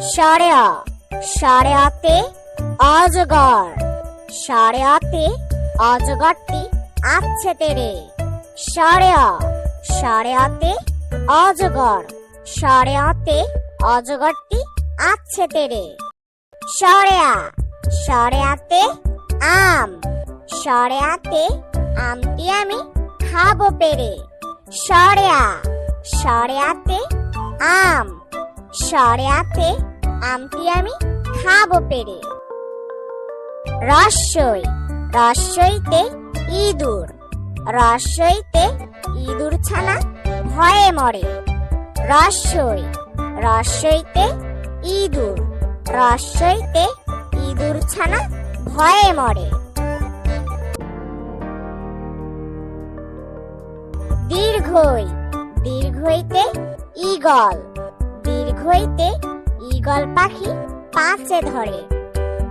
সাড়ে আ, সাড়ে আতে অজগর। সাড়ে আতে অজগরটি আছে তেরে। সাড়ে আ, সাড়ে আতে অজগর। সাড়ে অজগরটি আছে তেরে। সাড়ে আ আম। সাড়ে আমটি আমি খাব পেরে সাড়ে আ আম। সাড়ে আতে আমটি আমি খাব পেরে। রসই, রসইতে ইঁদুর। রসইতে ইঁদুর ছানা ভয়ে মরে। রসই, রসইতে ইঁদুর। রসইতে ইঁদুর ছানা ভয়ে মরে। দীর্ঘই, দীর্ঘইতে ঈগল। দীর্ঘইতে ঈগল পাখি পাঁচে ধরে।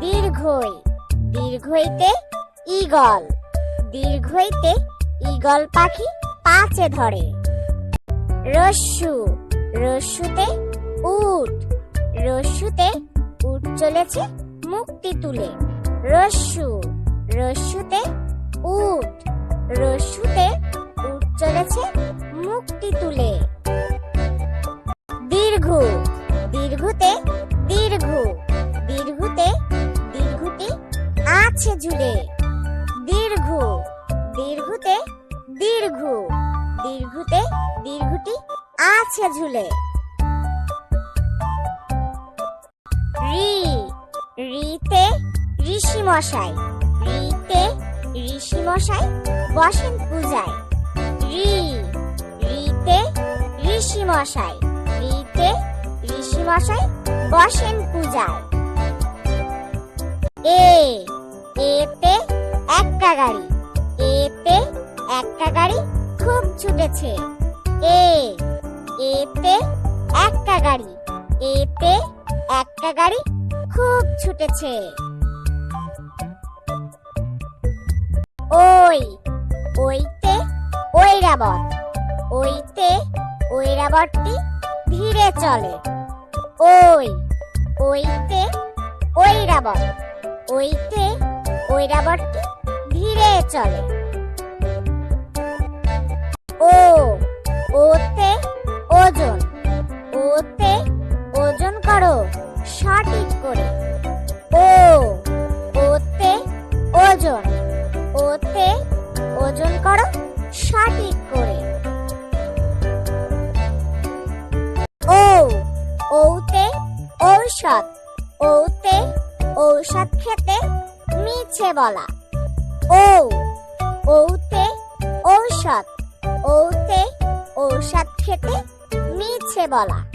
দীর্ঘই দীর্ঘইতে ঈগল দীর্ঘইতে ঈগল পাখি পাঁচে ধরে। রস্যু, রস্যুতে উট রস্যুতে উট চলেছে মুক্তি তুলে। রস্যু, রস্যুতে উট রস্যুতে উট চলেছে মুক্তি তুলে। দীর্ঘতে দীর্ঘ, দীর্ঘতে দীর্ঘটি আছে ঝুলে। দীর্ঘ, দীর্ঘতে দীর্ঘ, দীর্ঘতে দীর্ঘটি আছে ঝুলে। রি, রিতে ঋষি মশাই রিতে ঋষি মশাই বসেন পূজায়। রি, রিতে ঋষি মশাই মশাই, বসেন পূজায়। এ এতে একটা গাড়ি এতে একটা গাড়ি খুব ছুটেছে। এ এতে একটা গাড়ি এতে একটা গাড়ি খুব ছুটেছে। ওই, ওইতে ঐরাবত ওইতে ঐরাবতটি ধীরে চলে। ওই, ওইতে ঐরাবত ওইতে ঐরাবতটি ধীরে চলে। ও, ওতে ওজন ওতে ওজন করো সঠিক করে। ও, ওতে ওজন ওতে ওজন করো ঔষধ। ওতে ঔষধ খেতে মিছে বলা। ও ওতে ঔষধ। ওতে ঔষধ খেতে মিছে বলা।